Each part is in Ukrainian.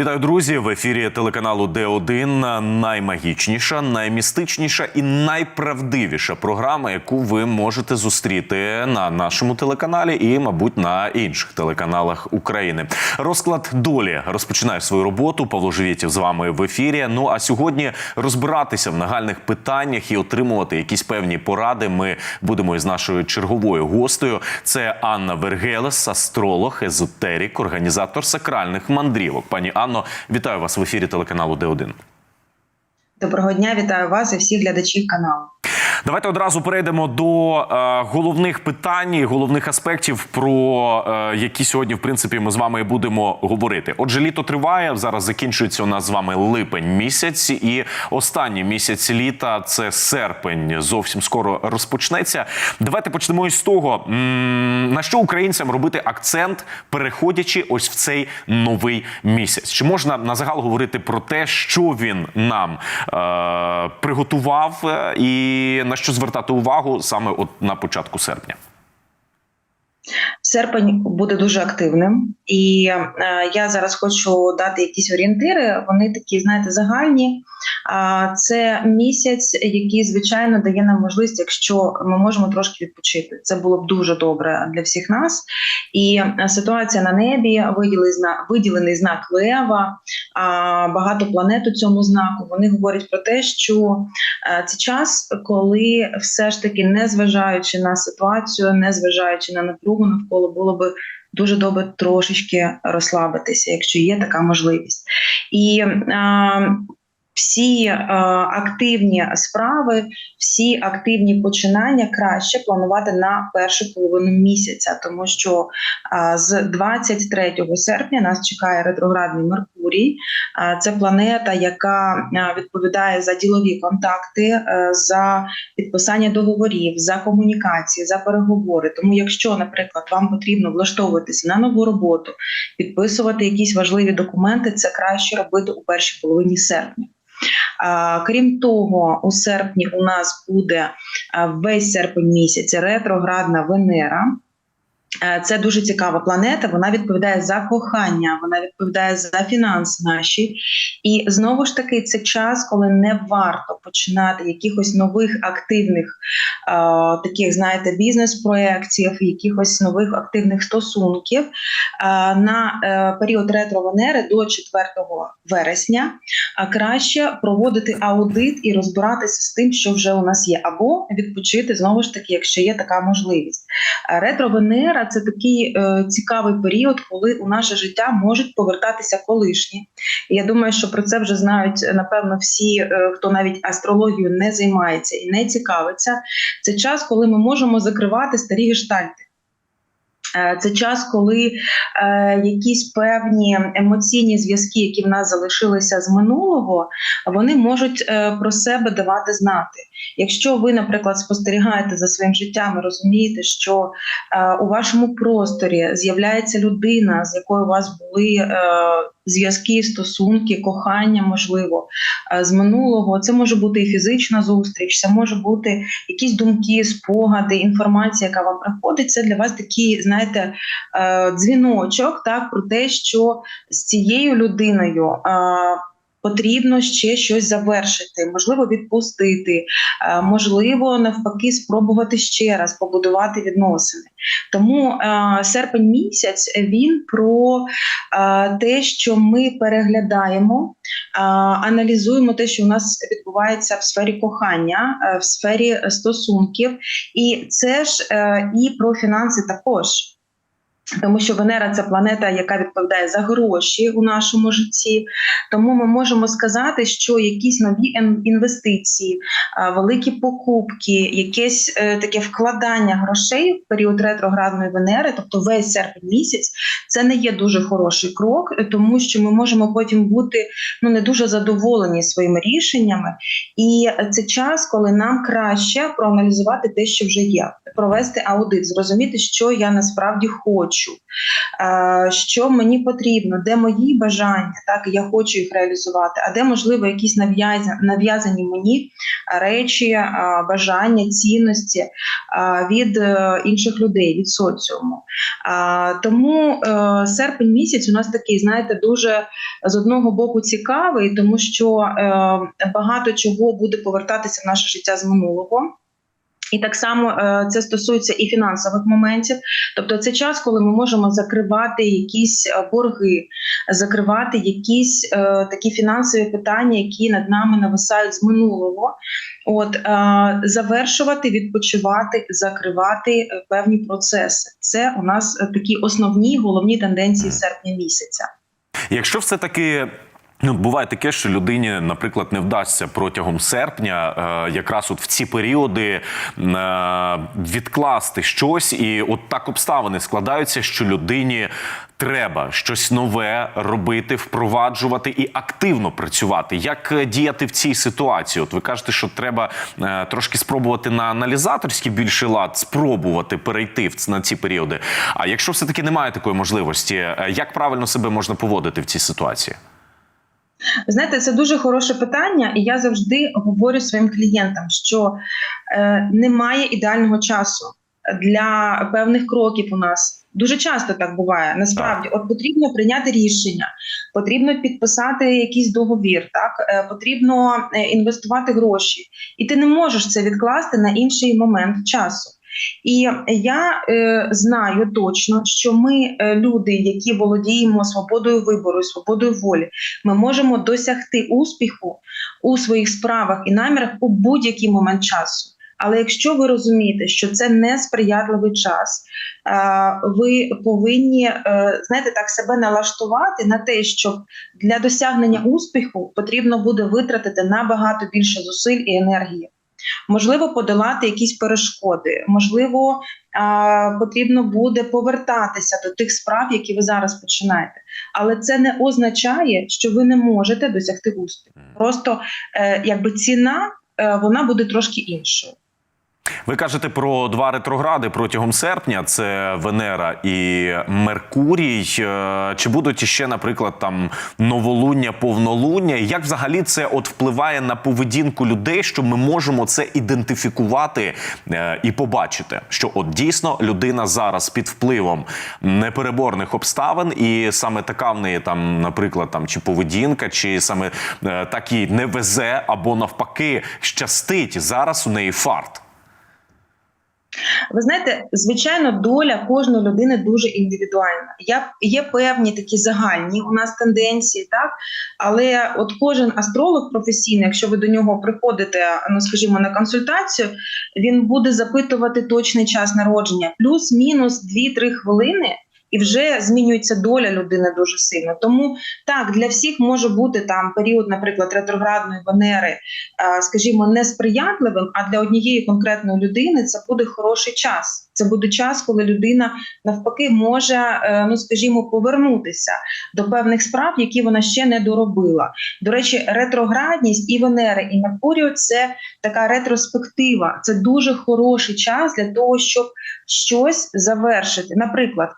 Вітаю, друзі! В ефірі телеканалу Д1 наймагічніша, наймістичніша і найправдивіша програма, яку ви можете зустріти на нашому телеканалі і, мабуть, на інших телеканалах України. Розклад долі розпочинає свою роботу. Павло Живєтів з вами в ефірі. Ну а сьогодні розбиратися в нагальних питаннях і отримувати якісь певні поради. Ми будемо із нашою черговою гостею. Це Анна Вергелес, астролог, езотерик, організатор сакральних мандрівок. Пані Анно, вітаю вас в ефірі телеканалу Д1. Доброго дня, вітаю вас і всіх глядачів каналу. Давайте одразу перейдемо до е, головних питань, і головних аспектів, про е, які сьогодні, в принципі, ми з вами будемо говорити. Отже, літо триває. Зараз закінчується у нас з вами липень місяць, і останній місяць літа це серпень. Зовсім скоро розпочнеться. Давайте почнемо із того, на що українцям робити акцент, переходячи ось в цей новий місяць. Чи можна на загал говорити про те, що він нам е, приготував, е, на що звертати увагу саме от на початку серпня? Серпень буде дуже активним, і е, я зараз хочу дати якісь орієнтири. Вони такі, знаєте, загальні. А це місяць, який звичайно дає нам можливість, якщо ми можемо трошки відпочити. Це було б дуже добре для всіх нас. І е, ситуація на небі, виділений знак, Лева, а багато планет у цьому знаку. Вони говорять про те, що е, це час, коли все ж таки, незважаючи на ситуацію, незважаючи на напругу навколо, було би дуже добре трошечки розслабитися, якщо є така можливість. І е, всі е, активні справи, всі активні починання краще планувати на першу половину місяця, тому що е, з 23 серпня нас чекає ретроградний Меркурій. Е, це планета, яка е, відповідає за ділові контакти, е, за підписання договорів, за комунікації, за переговори. Тому, якщо, наприклад, вам потрібно влаштовуватися на нову роботу, підписувати якісь важливі документи, це краще робити у першій половині серпня. Крім того, у серпні у нас буде весь серпень місяць ретроградна Венера. Е, Це дуже цікава планета. Вона відповідає за кохання, вона відповідає за фінанси наші. І знову ж таки, це час, коли не варто починати якихось нових активних е, таких, знаєте, бізнес-проєктів, якихось нових активних стосунків. Е, на е, період ретро-Венери до 4 вересня а краще проводити аудит і розбиратися з тим, що вже у нас є, або відпочити знову ж таки, якщо є така можливість. А Ретро-Венера це такий е, цікавий період, коли у наше життя можуть повертатися колишні. Я думаю, що про це вже знають напевно всі, е, хто навіть астрологією не займається і не цікавиться. Це час, коли ми можемо закривати старі гештальти. Е, Це час, коли е, якісь певні емоційні зв'язки, які в нас залишилися з минулого, вони можуть е, про себе давати знати. Якщо ви, наприклад, спостерігаєте за своїм життям і розумієте, що е, у вашому просторі з'являється людина, з якою у вас були е, зв'язки, стосунки, кохання, можливо, е, з минулого, це може бути і фізична зустріч, це може бути якісь думки, спогади, інформація, яка вам приходить. Це для вас такий, знаєте, е, дзвіночок, так про те, що з цією людиною. Е, Потрібно ще щось завершити, можливо, відпустити, е, можливо, навпаки, спробувати ще раз побудувати відносини. Тому е, серпень місяць він про е, те, що ми переглядаємо, е, аналізуємо те, що у нас відбувається в сфері кохання, е, в сфері стосунків, і це ж е, і про фінанси також. Тому що Венера це планета, яка відповідає за гроші у нашому житті. Тому ми можемо сказати, що якісь нові інвестиції, великі покупки, якесь е, таке вкладання грошей в період ретроградної Венери, тобто весь серпень місяць, це не є дуже хороший крок, е, тому що ми можемо потім бути ну не дуже задоволені своїми рішеннями. І це час, коли нам краще проаналізувати те, що вже є, провести аудит, зрозуміти, що я насправді хочу. Хочу, що мені потрібно, де мої бажання, так я хочу їх реалізувати, а де можливо якісь нав'язані, мені речі, бажання, цінності від е, інших людей, від соціуму. Тому е, серпень місяць у нас такий, знаєте, дуже з одного боку цікавий, тому що е, багато чого буде повертатися в наше життя з минулого. І так само е, це стосується і фінансових моментів. Тобто, це час, коли ми можемо закривати якісь е, борги, закривати якісь е, такі фінансові питання, які над нами нависають з минулого. От е, завершувати, відпочивати, закривати е, певні процеси. Це у нас такі основні головні тенденції серпня місяця. Якщо все таки. Ну, буває таке, що людині, наприклад, не вдасться протягом серпня, е, якраз от в ці періоди е, відкласти щось, і от так обставини складаються, що людині треба щось нове робити, впроваджувати і активно працювати. Як е, діяти в цій ситуації? От ви кажете, що треба трошки спробувати на аналізаторський більший лад, спробувати перейти в на ці періоди. А якщо все таки немає такої можливості, як правильно себе можна поводити в цій ситуації? Знаєте, це дуже хороше питання, і я завжди говорю своїм клієнтам, що е, немає ідеального часу для певних кроків у нас. Дуже часто так буває. Насправді, от потрібно прийняти рішення, потрібно підписати якийсь договір, так е, потрібно е, інвестувати гроші, і ти не можеш це відкласти на інший момент часу. І я е, знаю точно, що ми, е, люди, які володіємо свободою вибору, свободою волі, ми можемо досягти успіху у своїх справах і намірах у будь-який момент часу. Але якщо ви розумієте, що це несприятливий час, е, ви повинні е, знаєте, так себе налаштувати на те, щоб для досягнення успіху потрібно буде витратити набагато більше зусиль і енергії. Можливо, подолати якісь перешкоди, можливо, потрібно буде повертатися до тих справ, які ви зараз починаєте. Але це не означає, що ви не можете досягти успіху. Просто е, якби ціна е, вона буде трошки іншою. Ви кажете про два ретрогради протягом серпня: це Венера і Меркурій. Е, Чи будуть іще, наприклад, там новолуння, повнолуння? Як взагалі це от впливає на поведінку людей, що ми можемо це ідентифікувати е, і побачити, що от дійсно людина зараз під впливом непереборних обставин, і саме така в неї там, наприклад, там чи поведінка, чи саме е, так їй не везе, або навпаки щастить зараз у неї фарт. Ви знаєте, звичайно, доля кожної людини дуже індивідуальна. Я, є певні такі загальні у нас тенденції, так але от кожен астролог професійний, якщо ви до нього приходите, ну скажімо, на консультацію, він буде запитувати точний час народження, плюс-мінус 2-3 хвилини. І вже змінюється доля людини дуже сильно. Тому так для всіх може бути там період, наприклад, ретроградної Венери, е, скажімо, несприятливим. А для однієї конкретної людини це буде хороший час. Це буде час, коли людина навпаки може, е, ну скажімо, повернутися до певних справ, які вона ще не доробила. До речі, ретроградність і Венери, і Меркурію це така ретроспектива. Це дуже хороший час для того, щоб щось завершити. Наприклад,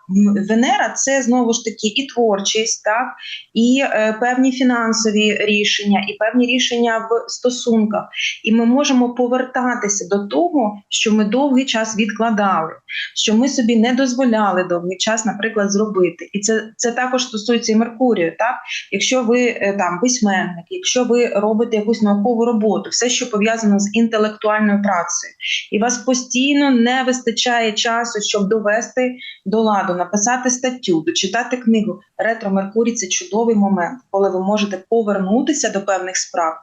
Венера це знову ж таки і творчість, так і е, певні фінансові рішення, і певні рішення в стосунках. І ми можемо повертатися до того, що ми довгий час відкладали, що ми собі не дозволяли довгий час, наприклад, зробити. І це, це також стосується і Меркурію. Так, якщо ви е, там письменник, якщо ви робите якусь наукову роботу, все, що пов'язано з інтелектуальною працею, і вас постійно не вистачає часу, щоб довести до ладу, написати статтю, дочитати книгу. Ретро Меркурій це чудовий момент, коли ви можете повернутися до певних справ.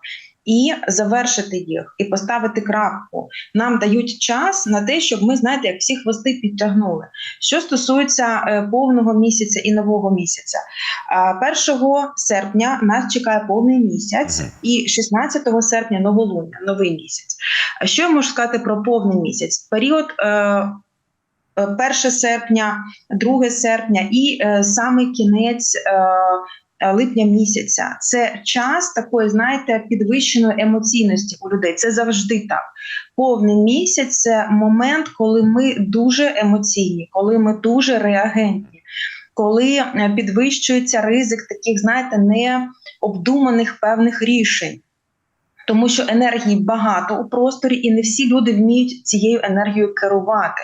І завершити їх, і поставити крапку. Нам дають час на те, щоб ми, знаєте, як всі хвости підтягнули. Що стосується е, повного місяця і нового місяця, е, 1 серпня нас чекає повний місяць, і 16 серпня новолуння, новий місяць. А Що я можу сказати про повний місяць? Період. Е, 1 серпня, 2 серпня і е, саме кінець е, е, липня місяця це час такої, знаєте, підвищеної емоційності у людей. Це завжди так. Повний місяць це момент, коли ми дуже емоційні, коли ми дуже реагентні, коли е, підвищується ризик таких, знаєте, необдуманих певних рішень. Тому що енергії багато у просторі, і не всі люди вміють цією енергією керувати.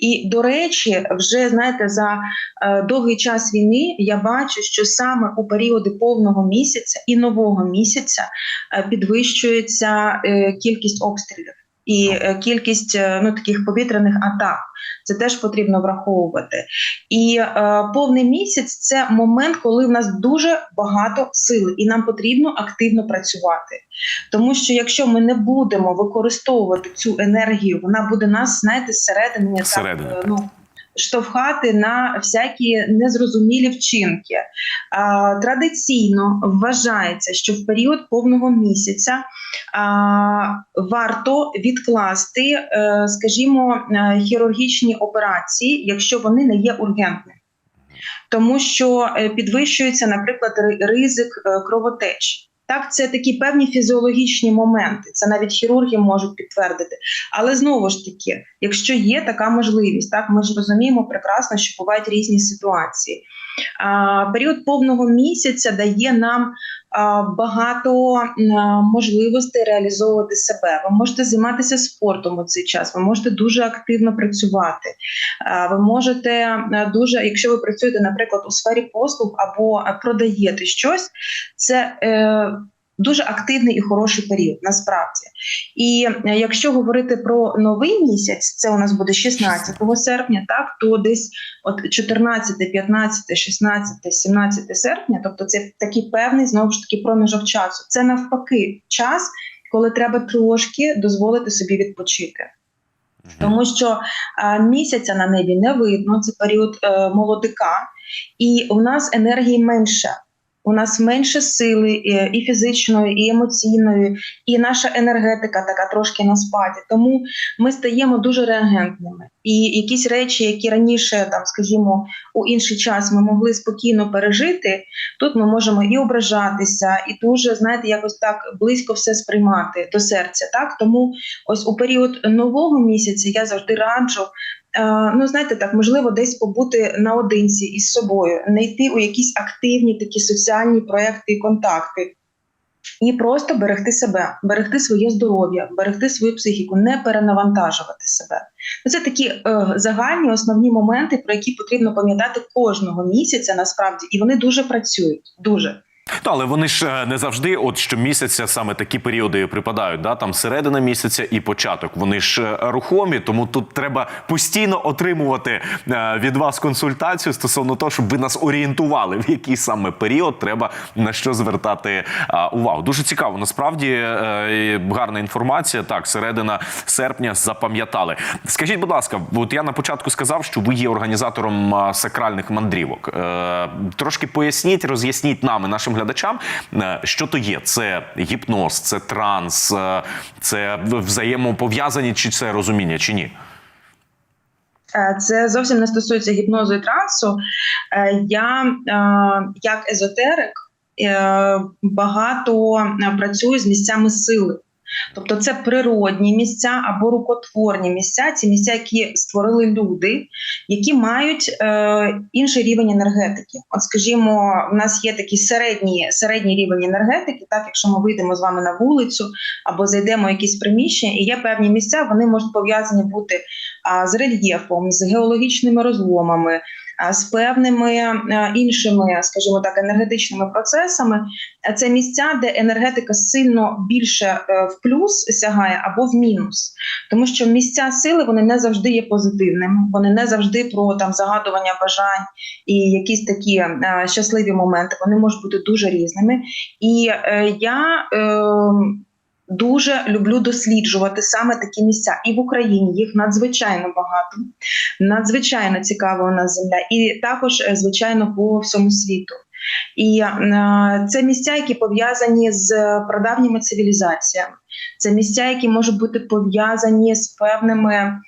І до речі, вже знаєте, за е, довгий час війни я бачу, що саме у періоди повного місяця і нового місяця е, підвищується е, кількість обстрілів і е, кількість е, ну таких повітряних атак. Це теж потрібно враховувати. І е, повний місяць це момент, коли в нас дуже багато сили, і нам потрібно активно працювати. Тому що якщо ми не будемо використовувати цю енергію, вона буде нас, знаєте, зсередини е, ну, штовхати на всякі незрозумілі вчинки. Традиційно вважається, що в період повного місяця варто відкласти, е, скажімо, е, хірургічні операції, якщо вони не є ургентними. Тому що е, підвищується, наприклад, ризик е, кровотеч. Так, це такі певні фізіологічні моменти. Це навіть хірурги можуть підтвердити. Але знову ж таки, якщо є така можливість, так ми ж розуміємо прекрасно, що бувають різні ситуації. А, період повного місяця дає нам багато можливостей реалізовувати себе. Ви можете займатися спортом у цей час, ви можете дуже активно працювати. Ви можете е, дуже, якщо ви працюєте, наприклад, у сфері послуг або е, продаєте щось, це е, дуже активний і хороший період, насправді. І е, якщо говорити про новий місяць, це у нас буде 16 серпня, так то десь от 14, 15, 16, 17 серпня, тобто це такий певний знову ж таки проміжок часу. Це навпаки час, коли треба трошки дозволити собі відпочити. Тому що е, місяця на небі не видно, це період е, молодика, і у нас енергії менше. У нас менше сили е, і фізичної, і емоційної, і наша енергетика така трошки на спаді. Тому ми стаємо дуже реагентними. І якісь речі, які раніше, там, скажімо, у інший час ми могли спокійно пережити, тут ми можемо і ображатися, і дуже, знаєте, якось так близько все сприймати до серця. Так тому ось у період нового місяця я завжди раджу. Е, Ну, знаєте, так можливо, десь побути наодинці із собою, не йти у якісь активні такі соціальні проекти і контакти, і просто берегти себе, берегти своє здоров'я, берегти свою психіку, не перенавантажувати себе. Ну, Це такі е, загальні основні моменти, про які потрібно пам'ятати кожного місяця, насправді, і вони дуже працюють. Дуже. Ну, але вони ж е, не завжди, от щомісяця саме такі періоди припадають. Да? Там середина місяця і початок. Вони ж е, рухомі, тому тут треба постійно отримувати е, від вас консультацію стосовно того, щоб ви нас орієнтували, в який саме період треба на що звертати увагу. Дуже цікаво. Насправді гарна інформація. Так, середина серпня запам'ятали. Скажіть, будь ласка, от я на початку сказав, що ви є організатором сакральних мандрівок. Трошки поясніть, роз'ясніть нам і нашим глядачам, е, що то є. Це гіпноз, це транс, е, це взаємопов'язані, чи це розуміння, чи ні? Е, Це зовсім не стосується гіпнозу і трансу. Я як езотерик багато працюю з місцями сили. Тобто це природні місця або рукотворні місця, ці місця, які створили люди, які мають е, інший рівень енергетики. От, скажімо, в нас є такий середній, середній рівень енергетики. Так, якщо ми вийдемо з вами на вулицю або зайдемо в якісь приміщення, і є певні місця, вони можуть пов'язані бути а, з рельєфом, з геологічними розломами, з певними іншими, скажімо так, енергетичними процесами. Це місця, де енергетика сильно більше е, в плюс сягає або в мінус, тому що місця сили вони не завжди є позитивними, вони не завжди про там загадування бажань і якісь такі е, щасливі моменти. Вони можуть бути дуже різними. І е, я. Е, Дуже люблю досліджувати саме такі місця, і в Україні їх надзвичайно багато, надзвичайно цікава у нас земля, і також, е, звичайно, по всьому світу. І е, це місця, які пов'язані з прадавніми цивілізаціями. Це місця, які можуть бути пов'язані з певними е,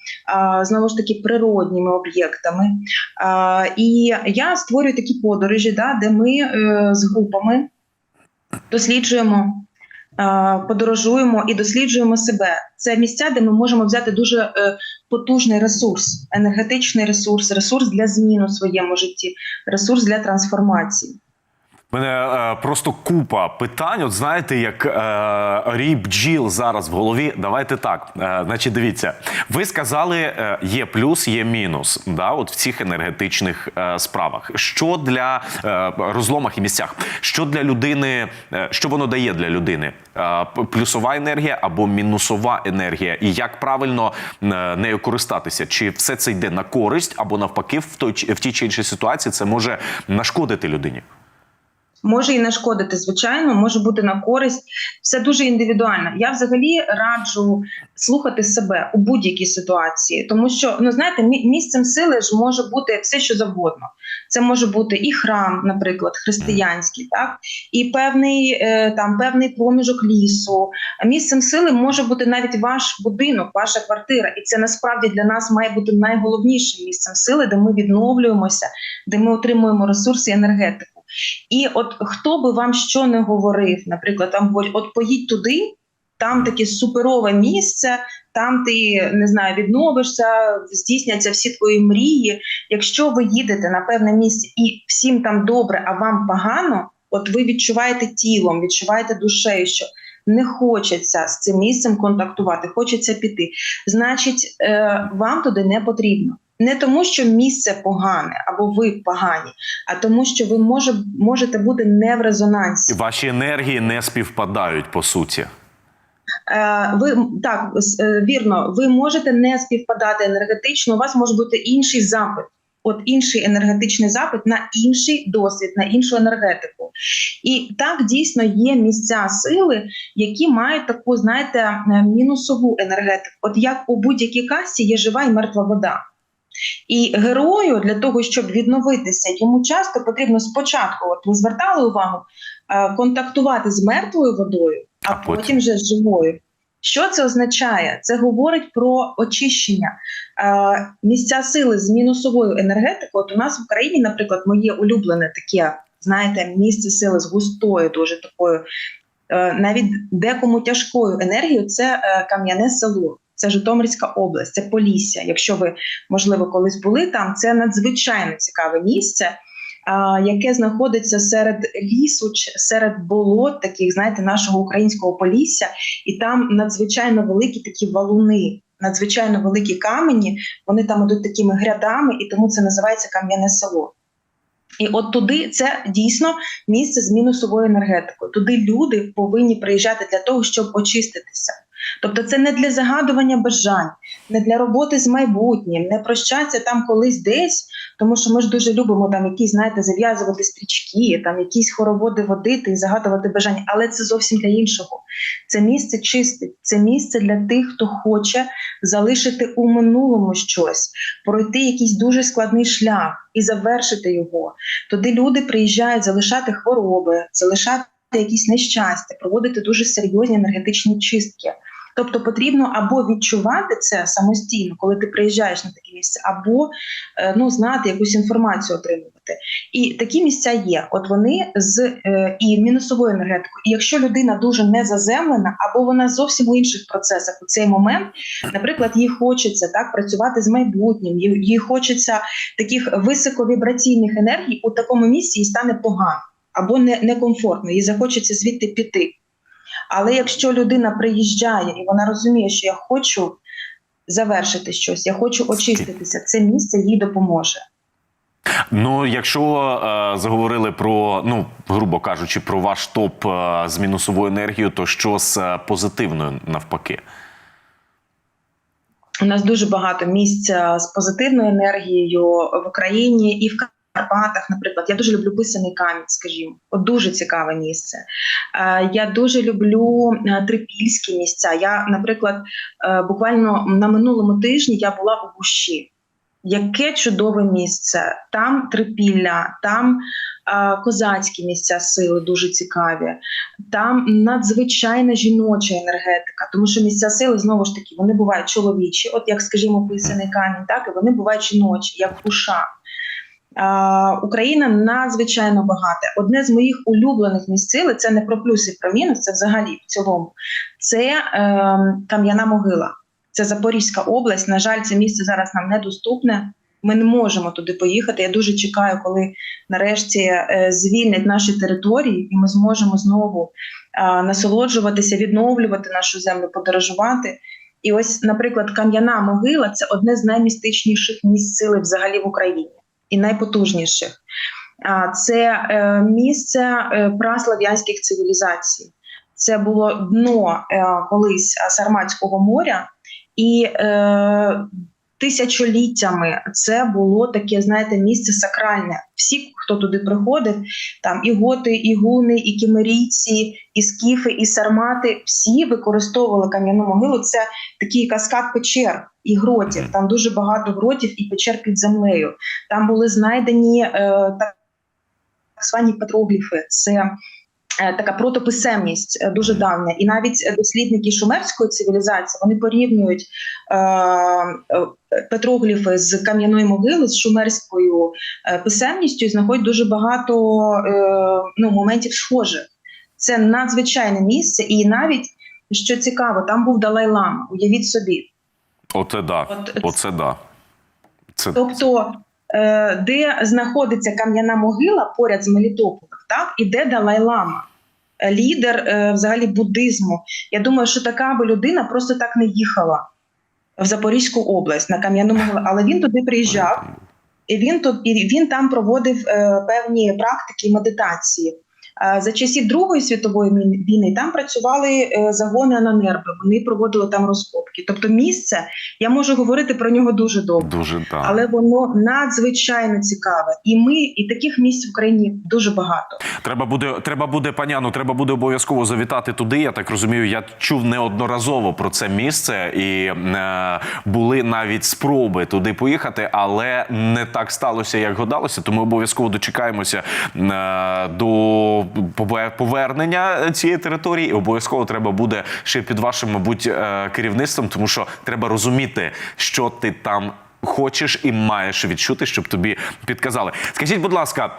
знову ж таки природніми об'єктами. Е, І я створюю такі подорожі, да, де ми е, з групами досліджуємо, е, подорожуємо і досліджуємо себе. Це місця, де ми можемо взяти дуже е, потужний ресурс, енергетичний ресурс, ресурс для змін у своєму житті, ресурс для трансформації. Мене е, просто купа питань. От знаєте, як е, рій бджіл зараз в голові. Давайте так. Е, значить, дивіться, ви сказали, е, є плюс, є мінус. Да, от в цих енергетичних е, справах. Що для е, розломах і місцях? Що для людини, е, що воно дає для людини? Е, плюсова енергія або мінусова енергія, і як правильно е, нею користатися? Чи все це йде на користь, або навпаки, в той в тій чи іншій ситуації це може нашкодити людині? Може і нашкодити, звичайно, може бути на користь. Все дуже індивідуально. Я взагалі раджу слухати себе у будь-якій ситуації, тому що ну знаєте, місцем сили ж може бути все, що завгодно. Це може бути і храм, наприклад, християнський, так і певний е, там певний проміжок лісу. Місцем сили може бути навіть ваш будинок, ваша квартира, і це насправді для нас має бути найголовнішим місцем сили, де ми відновлюємося, де ми отримуємо ресурси і енергетику. І от хто би вам що не говорив, наприклад, там говорять, от поїдь туди, там таке суперове місце, там ти не знаю, відновишся, здійсняться всі твої мрії. Якщо ви їдете на певне місце і всім там добре, а вам погано, от ви відчуваєте тілом, відчуваєте душею, що не хочеться з цим місцем контактувати, хочеться піти. Значить, е, вам туди не потрібно. Не тому, що місце погане або ви погані, а тому, що ви може, можете бути не в резонансі. Ваші енергії не співпадають по суті. Е, ви так е, вірно, ви можете не співпадати енергетично. У вас може бути інший запит. От інший енергетичний запит на інший досвід, на іншу енергетику. І так дійсно є місця сили, які мають таку, знаєте, е, мінусову енергетику. От як у будь-якій касті є жива і мертва вода. І герою для того, щоб відновитися, йому часто потрібно спочатку, от ви звертали увагу, е, контактувати з мертвою водою, а, А потім? потім вже з живою. Що це означає? Це говорить про очищення е, місця сили з мінусовою енергетикою. От у нас в Україні, наприклад, моє улюблене таке, знаєте, місце сили з густою, дуже такою, е, навіть декому тяжкою енергією, це е, кам'яне село. Це Житомирська область, це Полісся. Якщо ви можливо колись були там, це надзвичайно цікаве місце, яке знаходиться серед лісу, серед болот, таких знаєте, нашого українського полісся, і там надзвичайно великі такі валуни, надзвичайно великі камені. Вони там ідуть такими грядами, і тому це називається кам'яне село. І от туди це дійсно місце з мінусовою енергетикою. Туди люди повинні приїжджати для того, щоб очиститися. Тобто, це не для загадування бажань, не для роботи з майбутнім, не прощатися там колись десь, тому що ми ж дуже любимо там якісь, знаєте, зав'язувати стрічки, там якісь хороводи водити і загадувати бажання, але це зовсім для іншого. Це місце чисте, це місце для тих, хто хоче залишити у минулому щось, пройти якийсь дуже складний шлях і завершити його. Туди люди приїжджають залишати хвороби, залишати якісь нещастя, проводити дуже серйозні енергетичні чистки. Тобто потрібно або відчувати це самостійно, коли ти приїжджаєш на таке місце, або е, ну знати якусь інформацію отримувати. І такі місця є. От вони з е, і мінусовою енергетикою. І якщо людина дуже не заземлена, або вона зовсім у інших процесах у цей момент, наприклад, їй хочеться так працювати з майбутнім, їй, хочеться таких високовібраційних енергій, у такому місці їй стане погано або не, некомфортно, їй захочеться звідти піти. Але якщо людина приїжджає і вона розуміє, що я хочу завершити щось, я хочу очиститися, це місце їй допоможе. Ну, якщо е, заговорили про, ну грубо кажучи, про ваш топ е, з мінусовою енергією, то що з е, позитивною навпаки? У нас дуже багато місць е, з позитивною енергією в Україні і в Карпатах, наприклад. Я дуже люблю писаний камінь, скажімо, от дуже цікаве місце. Е, Я дуже люблю е, трипільські місця. Я, наприклад, е, буквально на минулому тижні я була у Гущі. Яке чудове місце! Там трипілля, там козацькі місця сили дуже цікаві, там надзвичайна жіноча енергетика, тому що місця сили знову ж таки вони бувають чоловічі, от як скажімо, писаний камінь, так і вони бувають жіночі, як душа. Україна надзвичайно багата. Одне з моїх улюблених місць це не про плюс і про мінус, це взагалі в цілому. Це е, Кам'яна могила. Це Запорізька область. На жаль, це місце зараз нам недоступне. Ми не можемо туди поїхати. Я дуже чекаю, коли нарешті е, звільнять наші території, і ми зможемо знову е, насолоджуватися, відновлювати нашу землю, подорожувати. І ось, наприклад, Кам'яна могила це одне з наймістичніших місць сили взагалі в Україні і найпотужніших. Це е, місце е, праслав'янських цивілізацій. Це було дно е, колись Сарматського моря, і тисячоліттями це було таке, знаєте, місце сакральне. Всі, хто туди приходив, там і готи, і гуни, і кімерійці, і скіфи, і сармати, всі використовували кам'яну могилу. Це такий каскад печер і гротів. Там дуже багато гротів і печер під землею. Там були знайдені е, так звані петрогліфи. Це така протописемність е, дуже давня. І навіть дослідники шумерської цивілізації вони порівнюють е, е, петрогліфи з кам'яної могили з шумерською е, писемністю і знаходять дуже багато е, ну, моментів схожих. Це надзвичайне місце, і навіть що цікаво, там був Далай-Лама. Уявіть собі. Оце да. От Оце да. Це Тобто, е, де знаходиться кам'яна могила поряд з Мелітополем, так і де Далай-Лама, е, лідер е, взагалі буддизму. Я думаю, що така би людина просто так не їхала в Запорізьку область на кам'яну могилу, але він туди приїжджав, і він тут і він там проводив е, певні практики і медитації. Е, За часів Другої світової війни там працювали е, загони Ананерби, вони проводили там розкопки. Тобто, місце я можу говорити про нього дуже довго. дуже да. Але воно надзвичайно цікаве, і ми, і таких місць в Україні дуже багато. Треба буде, треба буде, паняну, треба буде обов'язково завітати туди. Я так розумію. Я чув неодноразово про це місце, і е, були навіть спроби туди поїхати, але не так сталося, як гадалося. Тому обов'язково дочекаємося е, до пове- повернення цієї території. І обов'язково треба буде ще під вашим, мабуть, е, керівництвом, тому що треба розуміти, що ти там хочеш і маєш відчути, щоб тобі підказали. Скажіть, будь ласка.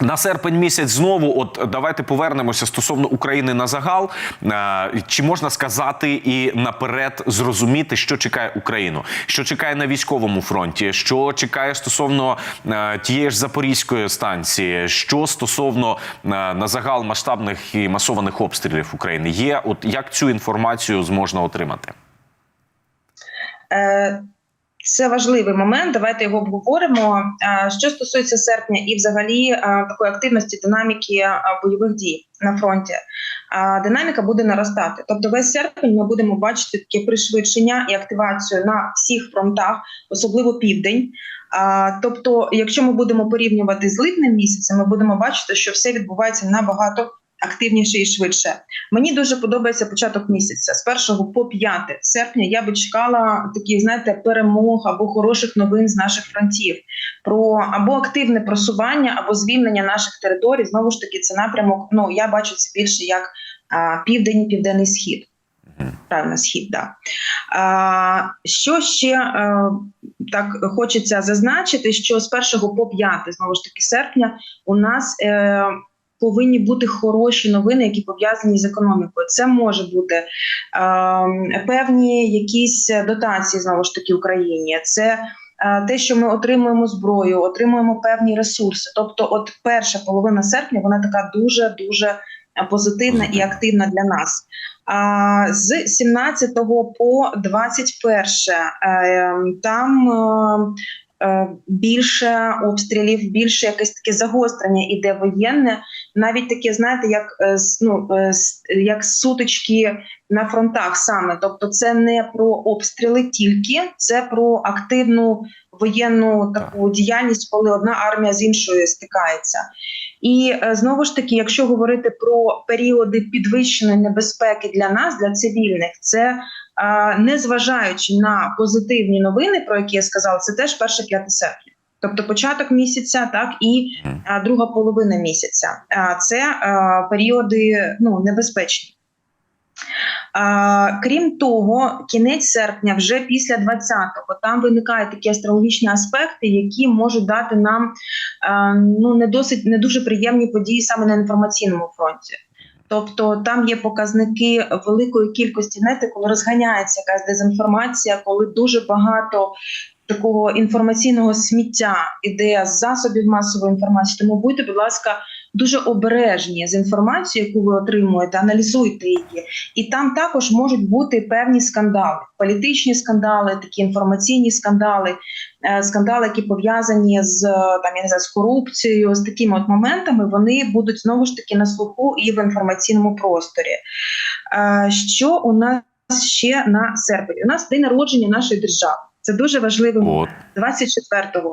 На серпень місяць знову, от давайте повернемося стосовно України на загал. Е, Чи можна сказати і наперед зрозуміти, що чекає Україну, що чекає на військовому фронті, що чекає стосовно е, тієї ж запорізької станції, що стосовно е, на загал масштабних і масованих обстрілів України? Є от як цю інформацію зможна отримати? Е, Це важливий момент. Давайте його обговоримо. Е, Що стосується серпня і взагалі е, такої активності динаміки е, бойових дій на фронті, динаміка буде наростати. Тобто, весь серпень ми будемо бачити таке пришвидшення і активацію на всіх фронтах, особливо південь. Тобто, якщо ми будемо порівнювати з липнем місяцем, ми будемо бачити, що все відбувається набагато активніше і швидше. Мені дуже подобається початок місяця з 1 по 5 серпня. Я би чекала таких, знаєте, перемог або хороших новин з наших фронтів про або активне просування, або звільнення наших територій. Знову ж таки, це напрямок. Ну я бачу це більше як а, південь, південний схід. Правильно, схід, да. А, що ще е, так хочеться зазначити, що з 1 по 5, знову ж таки, серпня, у нас е, повинні бути хороші новини, які пов'язані з економікою. Це може бути е, певні якісь дотації знову ж таки Україні. Це е, те, що ми отримуємо зброю, отримуємо певні ресурси. Тобто, от перша половина серпня вона така дуже дуже позитивна і активна для нас. А з 17 по 21 е, там е, е, більше обстрілів, більше якесь таке загострення іде воєнне, навіть таке, знаєте, як е, ну, е, як сутички на фронтах саме. Тобто, це не про обстріли тільки, це про активну воєнну таку діяльність, коли одна армія з іншою стикається. І е, знову ж таки, якщо говорити про періоди підвищеної небезпеки для нас, для цивільних, це незважаючи на позитивні новини, про які я сказала, це теж перше 5 серпня. Тобто початок місяця, так і а, друга половина місяця. А, Це а, періоди ну, небезпечні. А, крім того, кінець серпня, вже після 20-го, там виникають такі астрологічні аспекти, які можуть дати нам а, ну, не досить не дуже приємні події саме на інформаційному фронті. Тобто там є показники великої кількості нети, коли розганяється якась дезінформація, коли дуже багато такого інформаційного сміття іде з засобів масової інформації. Тому будьте, будь ласка, дуже обережні з інформацією, яку ви отримуєте, аналізуйте її. І там також можуть бути певні скандали, політичні скандали, такі інформаційні скандали, е, скандали, які пов'язані з е, там я не знаю, з корупцією, з такими от моментами. Вони будуть знову ж таки на слуху і в інформаційному просторі. Е, Що у нас ще на серпень? У нас день народження нашої держави. Це дуже важливий момент. От 24 е,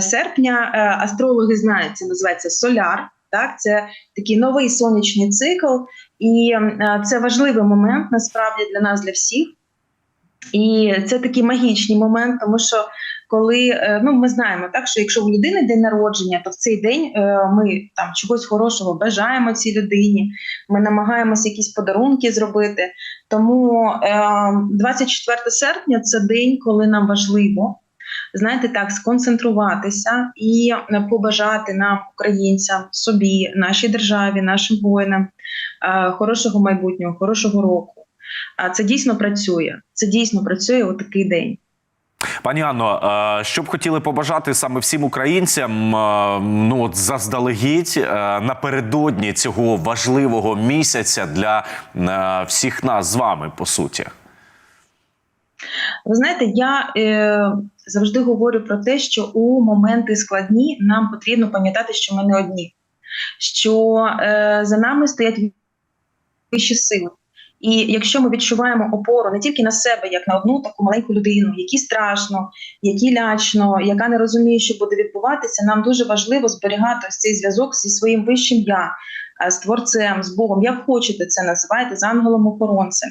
серпня е, астрологи знають, це називається соляр. Так, це такий новий сонячний цикл, і е, це важливий момент насправді для нас, для всіх. І це такий магічний момент, тому що коли е, ну ми знаємо, так що якщо у людини день народження, то в цей день е, ми там чогось хорошого бажаємо цій людині. Ми намагаємося якісь подарунки зробити. Тому е, 24 серпня це день, коли нам важливо. Знаєте, так сконцентруватися і е, побажати нам, українцям, собі, нашій державі, нашим воїнам е, хорошого майбутнього, хорошого року. А це дійсно працює. Це дійсно працює у такий день. Пані Анно, е, що б хотіли побажати саме всім українцям, ну от заздалегідь напередодні цього важливого місяця для всіх нас з вами, по суті. Ви знаєте, я е, завжди говорю про те, що у моменти складні нам потрібно пам'ятати, що ми не одні, що е, за нами стоять вищі сили. І якщо ми відчуваємо опору не тільки на себе, як на одну таку маленьку людину, якій страшно, якій лячно, яка не розуміє, що буде відбуватися, нам дуже важливо зберігати ось цей зв'язок зі своїм вищим я, з творцем, з Богом, як хочете це називайте, з ангелом-охоронцем.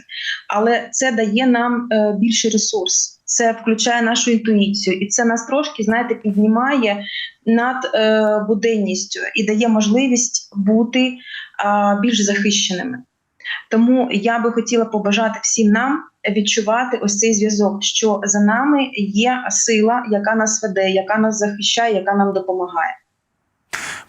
Але це дає нам е, більший ресурс. Це включає нашу інтуїцію, і це нас трошки, знаєте, піднімає над е, буденністю і дає можливість бути е, більш захищеними. Тому я би хотіла побажати всім нам відчувати ось цей зв'язок, що за нами є сила, яка нас веде, яка нас захищає, яка нам допомагає.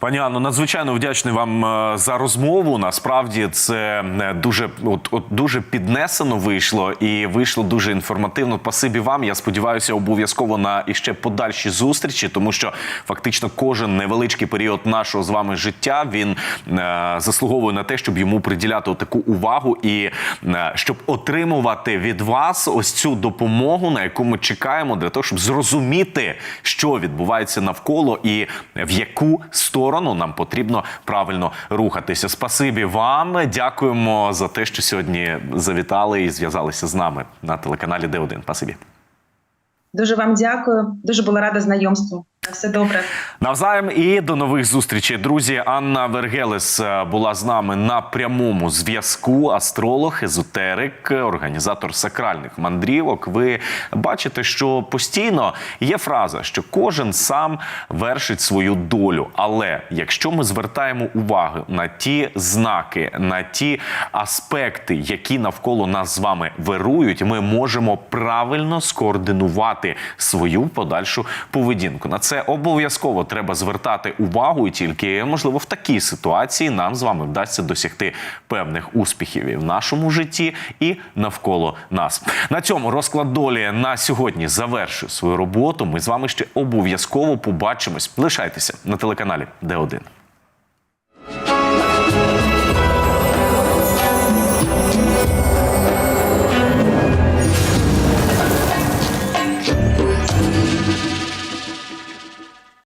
Пані Анно, надзвичайно вдячний вам е, за розмову. Насправді це е, дуже от, от дуже піднесено вийшло і вийшло дуже інформативно. Пасибі вам. Я сподіваюся, обов'язково на іще подальші зустрічі, тому що фактично кожен невеличкий період нашого з вами життя він е, заслуговує на те, щоб йому приділяти таку увагу і е, щоб отримувати від вас ось цю допомогу, на яку ми чекаємо, для того, щоб зрозуміти, що відбувається навколо і в яку сторону нам потрібно правильно рухатися. Спасибі вам. Дякуємо за те, що сьогодні завітали і зв'язалися з нами на телеканалі Д1. Спасибі. Дуже вам дякую. Дуже була рада знайомству. Все добре. Навзаєм і до нових зустрічей. Друзі, Анна Вергелес е, була з нами на прямому зв'язку. Астролог, езотерик, організатор сакральних мандрівок. Ви бачите, що постійно є фраза, що кожен сам вершить свою долю. Але якщо ми звертаємо увагу на ті знаки, на ті аспекти, які навколо нас з вами вирують, ми можемо правильно скоординувати свою подальшу поведінку. На обов'язково треба звертати увагу, і тільки можливо в такій ситуації нам з вами вдасться досягти певних успіхів і в нашому житті, і навколо нас. На цьому розклад долі на сьогодні завершує свою роботу. Ми з вами ще обов'язково побачимось. Лишайтеся на телеканалі, Д1.